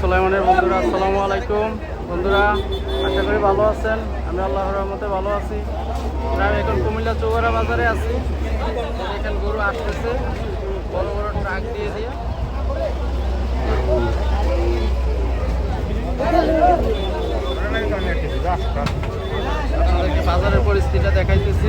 সুলাইমানের বন্ধুরা, আসসালামু আলাইকুম। বন্ধুরা, আশা করি ভালো আছেন। আমি আল্লাহর রহমতে ভালো আছি। আমি এখন কুমিল্লা চৌবারা বাজারে আছি। এখানে গরু আসতেছে। বড় বড় ট্রাক দিয়ে দিয়ে। বাজারের পরিস্থিতিটা দেখাইতেছি।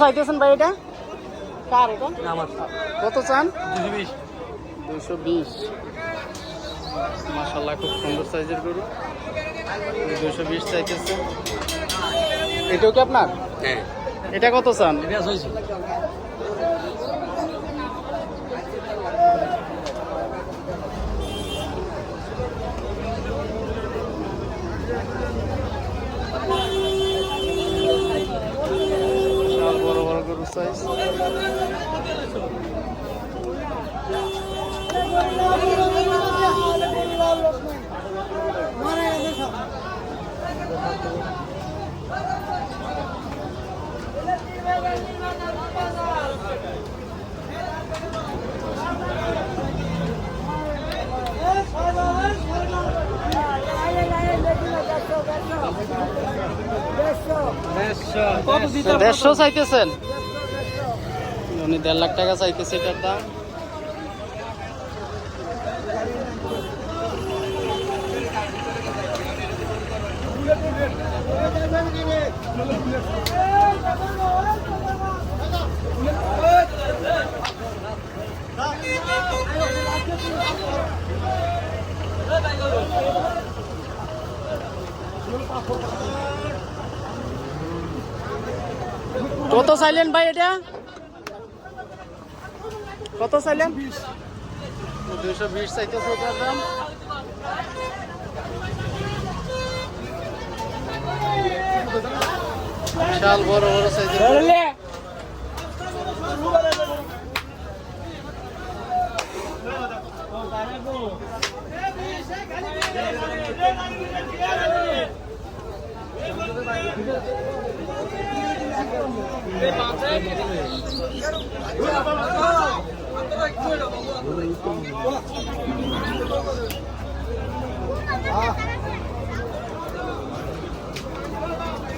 চাইতেছেন ভাই এটা? কার এটা? কত চান? দুশো বিশ। মাসাল্লাহ খুব সুন্দর সাইজের গরু। দুশো বিশ চাইতেছে। এটাও কি আপনার? হ্যাঁ। এটা কত চান এটা হয়েছে বিশাল বড় বড় গরু সাইজ দেড়শো চাইতেছেন উনি দেড় লাখ টাকা চাইতেছে এটার দাম। কত চাইলেন ভাই এটা? কত চাইলেন? দুশো বিশ চাইতেছে এটার দাম। বিশাল বড় বড় সাইজের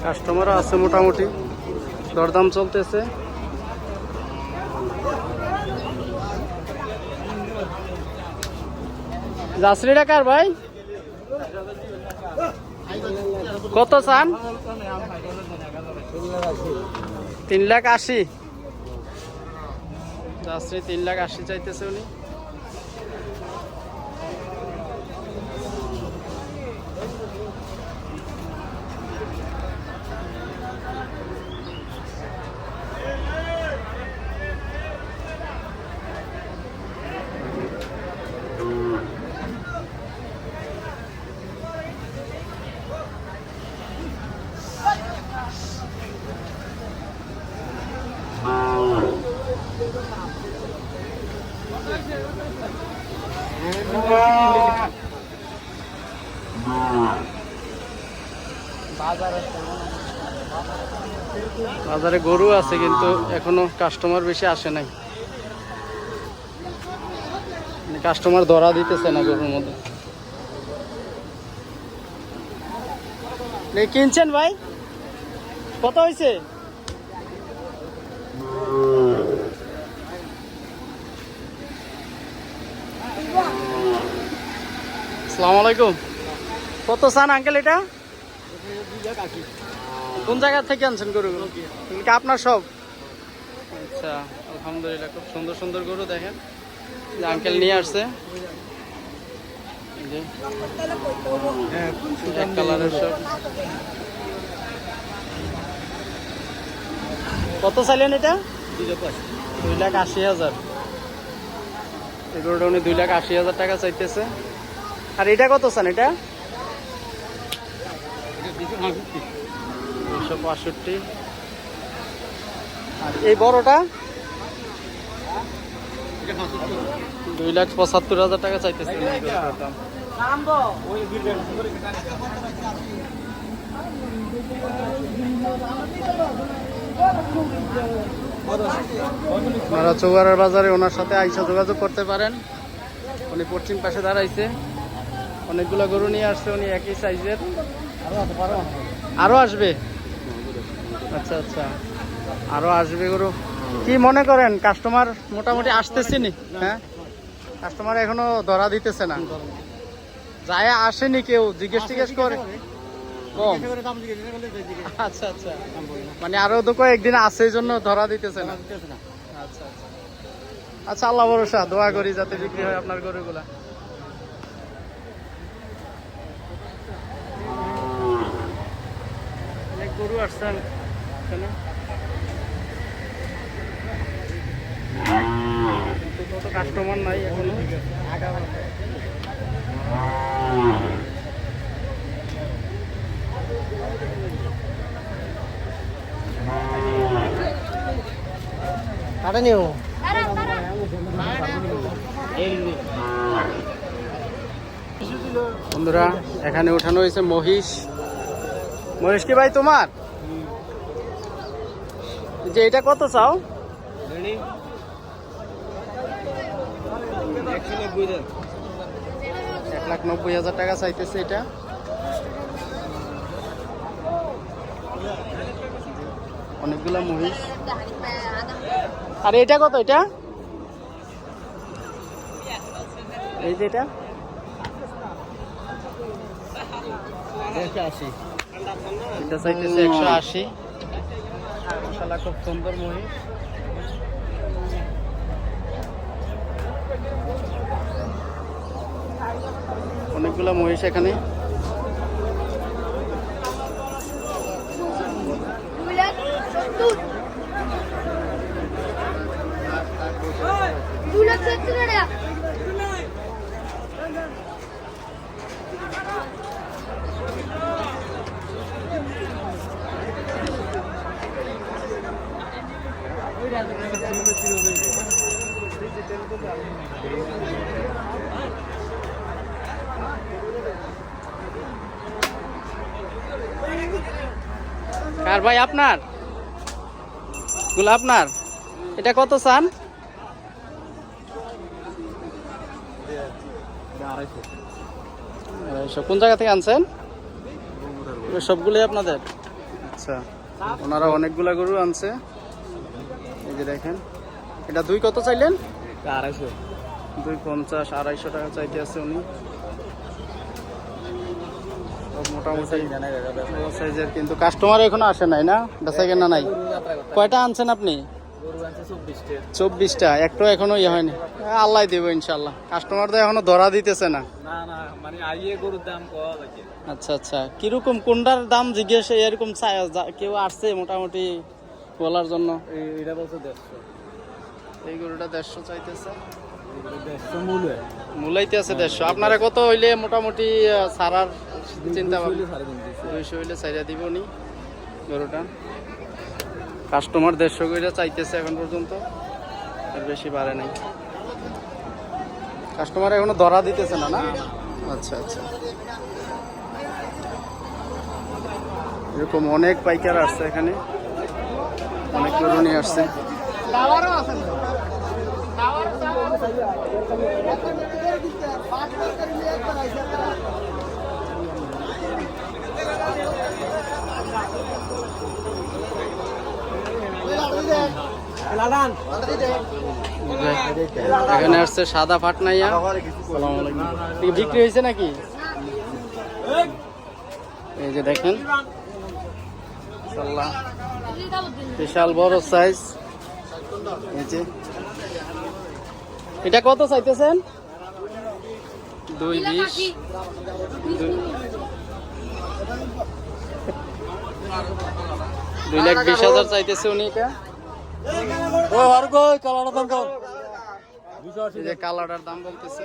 কাস্টমার আছে মোটামুটি। দরদাম চলতেছে। জাসরি টাকার ভাই? কত চান? তিন লাখ আশি। জাসরি তিন লাখ আশি চাইতেছে উনি। বাজারে গরু আছে, কিন্তু এখনও কাস্টমার বেশি আসে নাই। কাস্টমার ধরা দিতেছে না গরুর মধ্যে। কিনছেন ভাই? কত হয়েছে আসসালামু আলাইকুম। কত চান আঙ্কেল এটা? কোন জায়গা থেকে আনছেন গরুগুলো কি আপনার সব? আচ্ছা আলহামদুলিল্লাহ খুব সুন্দর সুন্দর গরু দেখেন। আঙ্কেল নিয়ে আসছে। এই যে এক কালারের সব। কত চাইলেন এটা? দুই লাখ আশি হাজার। এই গরুটা উনি দুই লাখ আশি হাজার টাকা চাইতেছে। আর এটা কত চান এটা? দুশো পঁয়ষট্টি। আর এই বড়টা? দুই লাখ পঁচাত্তর হাজার টাকা চাইতেছে। আপনারা চৌগাড়ার বাজারে ওনার সাথে আইসা যোগাযোগ করতে পারেন। উনি পশ্চিম পাশে দাঁড়াইছে। অনেকগুলো গরু নিয়ে আসছে উনি একই সাইজের। আরও আসবে? আচ্ছা আচ্ছা। আরও আসবে গরু। কি মনে করেন কাস্টমার মোটামুটি আসতেছি নি? হ্যাঁ? কাস্টমার এখনও ধরা দিতেছে না। যায় আসেনি কেউ জিজ্ঞেস টিজ্ঞেস করে। কম। আচ্ছা আচ্ছা। মানে আরও তো কয়েকদিন আছে এই জন্য ধরা দিতেছে না। আচ্ছা আচ্ছা। আচ্ছা আল্লাহ ভরসা দোয়া করি যাতে বিক্রি হয় আপনার গরুগুলা অনেক গরু আসছেন এখানে কাস্টমার নাই এখনও। কাটা নিও। বন্ধুরা এখানে উঠানো হয়েছে মহিষ। মহিষ কি ভাই তোমার? যে এটা কত চাও? এক লাখ নব্বই হাজার টাকা চাইতেছে এটা। অনেকগুলা মহিষ। আর এটা কত এটা? এই যে এটা? এটা চাইতেছে একশো আশি মাশাআল্লাহ খুব সুন্দর মহিষ অনেকগুলো মহিষ এখানে দু লাখ সত্তর কার ভাই আপনার? গুলো আপনার? এটা কত চান। কোন জায়গা থেকে আনছেন? সবগুলোই আপনাদের? আচ্ছা ওনারা অনেকগুলা গরু আনছে। এই যে দেখেন, এটা দুই কত চাইলেন? আড়াইশো। দুই পঞ্চাশ আড়াইশো টাকা চাইতে আছে উনি। মোটামুটি সাইজের কিন্তু কাস্টমার এখনও আসে নাই না? বেচা কেনা নাই কয়টা? আনছেন আপনি? চব্বিশটে। একটু এখনও ইয়ে হয়নি। আল্লাহ দেবো ইনশাল্লাহ কাস্টমার তো এখনও ধরা দিতেছে না। না না মানে আচ্ছা আচ্ছা। কীরকম কোনটার দাম জিজ্ঞেস এরকম কেউ আসছে মোটামুটি বলার জন্য? এটা বলছে দেড়শো। এই গরুটা দেড়শো চাইতেছে। মূলাইতে আছে দেড়শো। আপনারা কত হইলে মোটামুটি ছাড়ার চিন্তা দুইশো। হইলে চাইরা দিব নি গরুটা। কাস্টমার দেড়শো করে চাইতেছে এখন পর্যন্ত। আর বেশি বাড়ে নাই। কাস্টমার এখনও ধরা দিতেছে না না? আচ্ছা আচ্ছা। এরকম অনেক পাইকার আসছে এখানে। অনেক গরু নিয়ে আসছে। এখানে আসছে সাদা ফাটনাইয়া আসসালামু আলাইকুম। বিক্রি হয়েছে নাকি? এই যে দেখেন। বিশাল বড় সাইজ এটা কত চাইতেছেন? দুই বিশ। দুই- লাখ বিশ হাজার চাইতেছে উনি এটা। এই যে কালারটার দাম বলতেছে।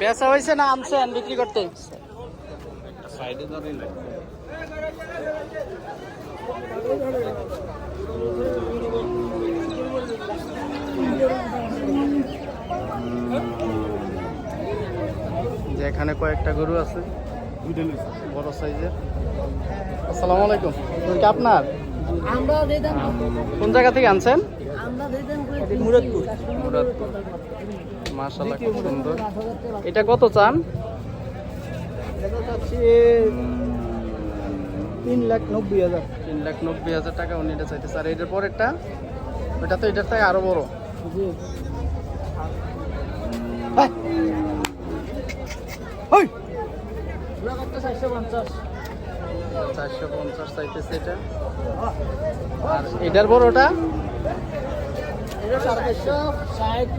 বেচা হয়েছে না আনছেন বিক্রি করতে? যে এখানে কয়েকটা গরু আছে বড় সাইজের। আসসালামু আলাইকুম। কি আপনার? আমরা কোন জায়গা থেকে আনছেন? আমরা দিতাম মুরাদপুর। মাশাআল্লাহ খুব সুন্দর। এটা কত চান? তিন লাখ নব্বই হাজার। তিন লাখ নব্বই হাজার টাকা উনি এটা চাইতেছে। আর এটার পরেরটা? ওটা তো এটার থেকে আরও বড়। চারশো পঞ্চাশ চাইতেছে এটা। আর এটার বড়টা? চারশো ষাট।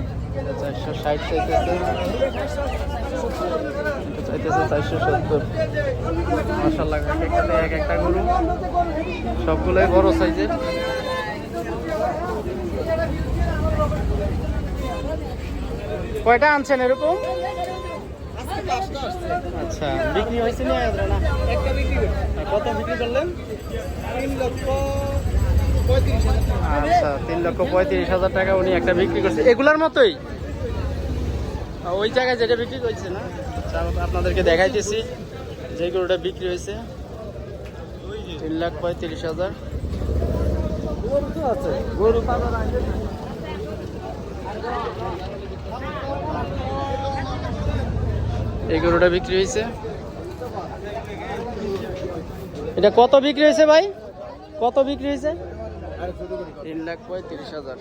চাইতেছে। চারশো সত্তর। মাসাল্লাহ এক একটা সবগুলোই বড় সাইজের। কয়টা আনছেন এরকম? আচ্ছা বিক্রি হয়েছে না? কত বিক্রি করলেন? তিন লক্ষ। আচ্ছা তিন হাজার টাকা উনি একটা বিক্রি করছে। এগুলার মতোই? ওই জায়গায় যেটা বিক্রি না? আচ্ছা, আপনাদেরকে দেখাইতেছি গরুটা বিক্রি হয়েছে। তিন লাখ পঁয়ত্রিশ হাজার। গরু এই গরুটা বিক্রি হয়েছে। এটা কত বিক্রি হয়েছে ভাই? কত বিক্রি হয়েছে? তিন লাখ পঁয়ত্রিশ হাজার।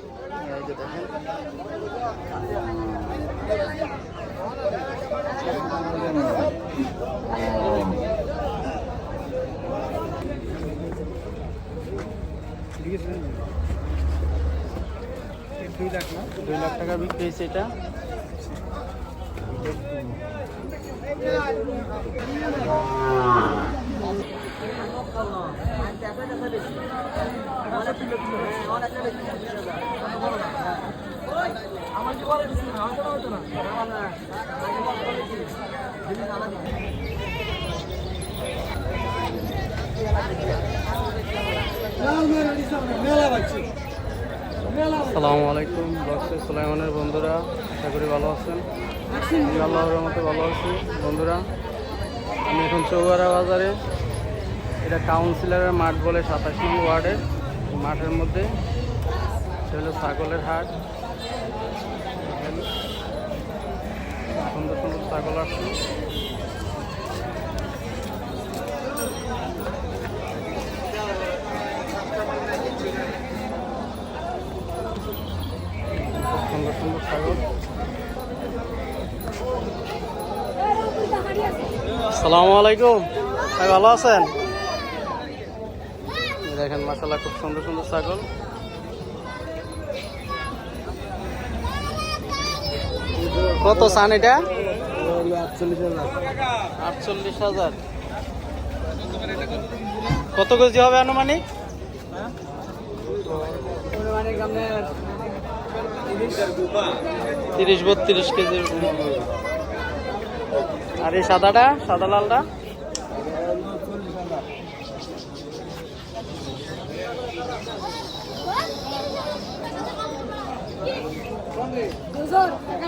এই দুই লাখ দুই লাখ টাকা বিক্রি হয়েছে এটা। পাচ্ছি আসসালামু আলাইকুম, বক্সের সুলাইমানের বন্ধুরা, আশা করি ভালো আছেন। আল্লাহর রহমতে ভালো আছি। বন্ধুরা, আমি এখন চৌগারা বাজারে এটা কাউন্সিলরের মাঠ বলে সাতাশ নং ওয়ার্ডের মাঠের মধ্যে এটা হলো ছাগলের হাট। দেখেন, সুন্দর সুন্দর ছাগল আসছে খুব সুন্দর সুন্দর ছাগল আসসালামু আলাইকুম। ভাই ভালো আছেন? দেখেন মাসাল্লাহ খুব সুন্দর সুন্দর ছাগল। কত চান এটা? আটচল্লিশ হাজার। কত কেজি হবে আনুমানিক? মানে তিরিশ বত্রিশ কেজি। আর এই সাদাটা, সাদা লালটা?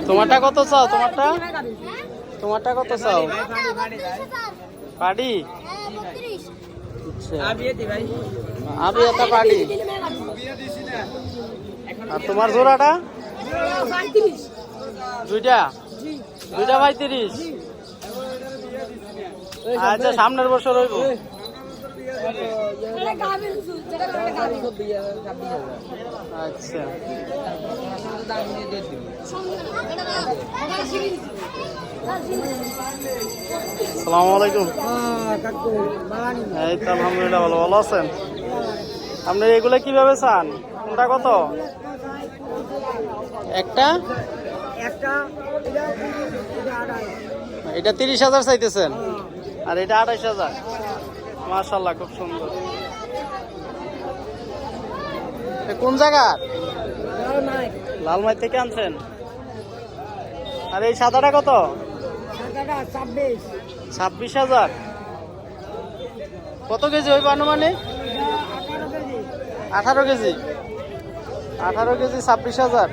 তোমারটা কত চাও? তোমারটা? তোমারটা কত চাও? পাডি আচ্ছা। আমি ভাই একটা পাডি আর তোমার জোড়াটা? দুইটা? দুইটা পঁয়ত্রিশ। আচ্ছা সামনের বছর হইব। আচ্ছা। সালামু আলাইকুম। এই তো আলহামদুলিল্লাহ ভালো ভালো আছেন? আপনি এগুলো কীভাবে চান? কোনটা কত? একটা? এটা তিরিশ হাজার চাইতেছেন? আর এটা আঠাইশ হাজার? মার্শাল্লাহ খুব সুন্দর। এ কোন জায়গার? লালমাই। থেকে আনছেন? আর এই সাদাটা কত? ছাব্বিশ। হাজার। কত কেজি হইব আনুমানিক? আঠারো কেজি। আঠারো কেজি ছাব্বিশ হাজার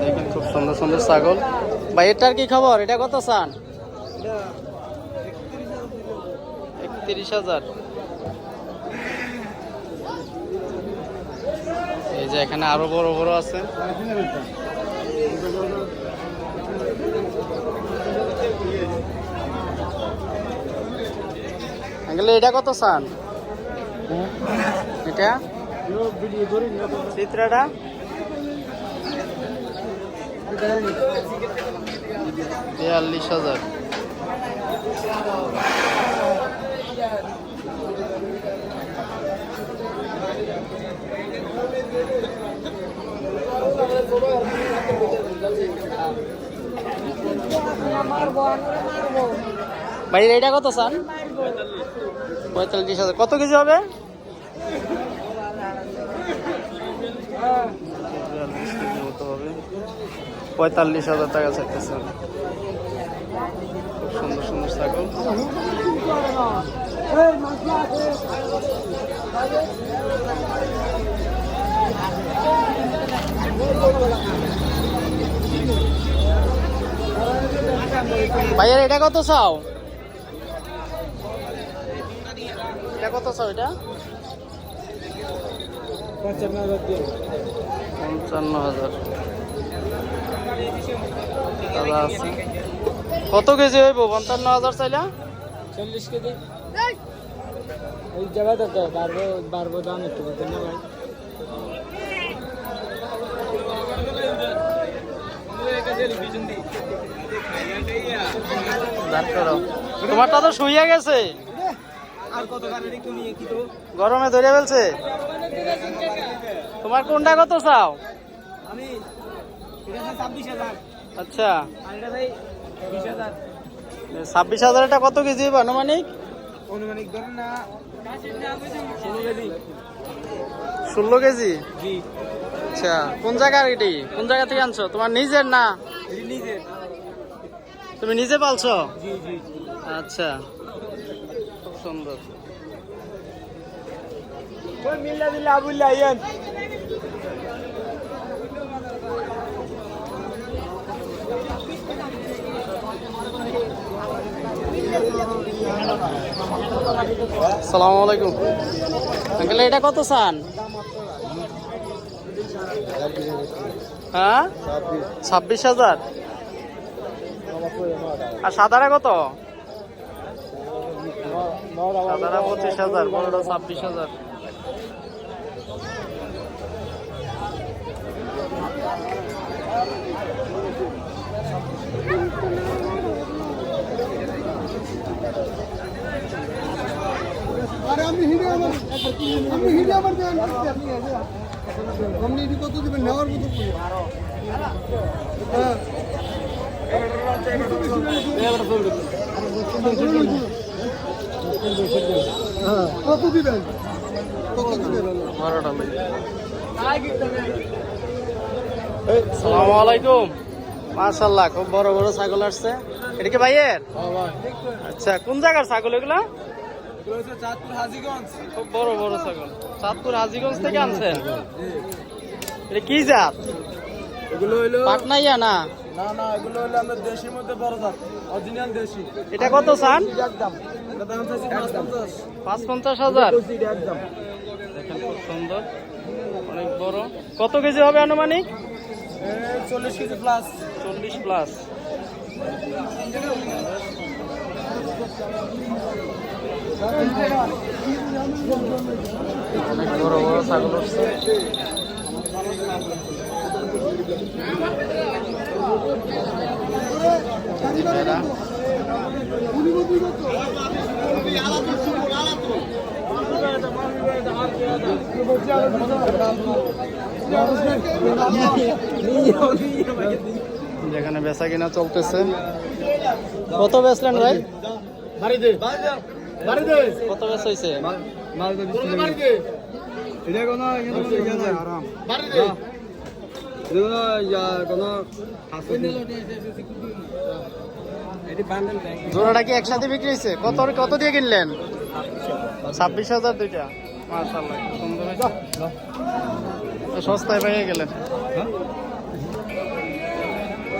দেখেন খুব সুন্দর সুন্দর ছাগল। ভাই, এটার কি খবর? এটা কত চান? একত্রিশ হাজার। এই যে এখানে আরও বড় বড় আছে। এটা কত চান? এটা? চিত্রাটা? বিয়াল্লিশ হাজার। ভাই এটা কত চান? পঁয়তাল্লিশ হাজার। কত কেজি হবে বিয়াল্লিশ কেজি মতো হবে পঁয়তাল্লিশ হাজার টাকা চাইতেছেন খুব সুন্দর সুন্দর ছাগল। ভাইয়ার এটা কত চাও? এটা কত চাও এটা? পঞ্চান্ন হাজার। দাদা আছে। কত কেজি হইব? পঞ্চান্ন হাজার চাইলা? চল্লিশ কেজি। এই, ওই জায়গাটা তো বাড়বো বাড়বো দাম একটু বলতেন না ভাই। তোমারটা তো শুইয়া গেছে। গরমে ধরে ফেলছে। তোমার কোনটা কত চাও? আমি ছাব্বিশ হাজার। আচ্ছা। ছাব্বিশ হাজার। এটা কত কেজি আনুমানিক? অনুমানিক ধরেন না ষোলো কেজি। আচ্ছা কোন জায়গার এটি? কোন জায়গা থেকে আনছো? তোমার নিজের না? নিজে তুমি নিজে পালছো? আচ্ছা। সুন্দর। মিল্লা দিল্লা আবুল্লা সালাম আলাইকুম। আঙ্কেল, এটা কত চান? হ্যাঁ? ছাব্বিশ হাজার? আর সাদারা কত? সাদারা পঁচিশ হাজার পনেরো ছাব্বিশ হাজার। আরে আপনি আমার আপনি হিডে আমার দেন। আপনি এটি কত দিবেন? নেওয়ার মতো। হ্যাঁ হ্যাঁ, কত দিবেন? কত দিবেন? বারোটা আলাইকুম। মাশাল্লাহ খুব বড় বড় ছাগল আসছে। এটা কি ভাইয়ের? আচ্ছা কোন জায়গার ছাগল এগুলা? খুব বড় বড় ছাগল। চাঁদপুর হাজিগঞ্জ থেকে আনছেন? এটা কি জাত? এগুলো হইল পাটনাইয়া না? না না এগুলো হইল আমরা দেশির মধ্যে বড় জাত। অরিজিনাল দেশি। এটা কত চান? একদম। এটা দাম চাইছি পাঁচ পঞ্চাশ হাজার? একদম। দেখেন খুব সুন্দর অনেক বড়। কত কেজি হবে আনুমানিক? এই চল্লিশ কেজি প্লাস চল্লিশ প্লাস অনেক বড় বড় ছাগল উঠছে যেখানে বেচা কিনা চলতেছে। কত বেচলেন ভাই? কত বেচ হয়েছে এটা কোনো ইয়ে আরাম। কোনো কোনো জোড়াটা কি একসাথে বিক্রি হয়েছে কত কত দিয়ে কিনলেন? ছাব্বিশ হাজার দুইটা। সস্তায় পেয়ে গেলেন।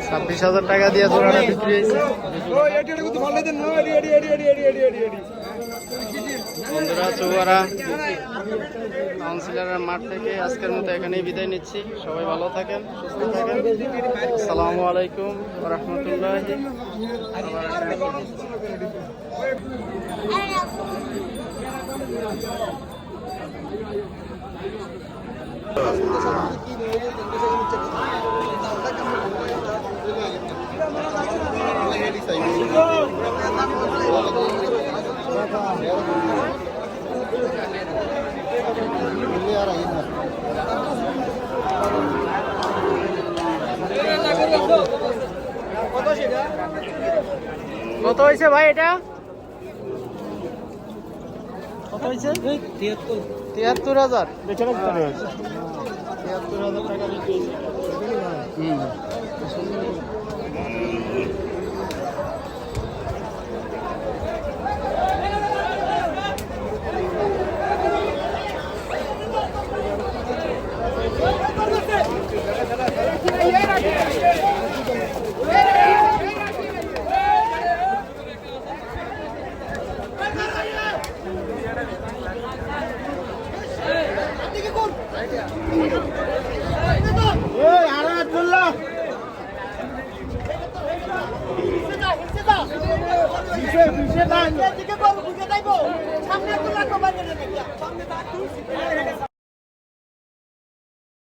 ছাব্বিশ হাজার টাকা দিয়ে জোড়াটা বিক্রি হয়েছে বন্ধুরা, চৌয়ারা কাউন্সিলরের মাঠ থেকে আজকের মতো এখানেই বিদায় নিচ্ছি। সবাই ভালো থাকেন, সুস্থ থাকেন। আসসালামু আলাইকুম রহমতুল্লাহ কত হয়েছে ভাই এটা? কত হয়েছে? তিয়াত্তর হাজার। তিয়াত্তর হাজার টাকা হুম।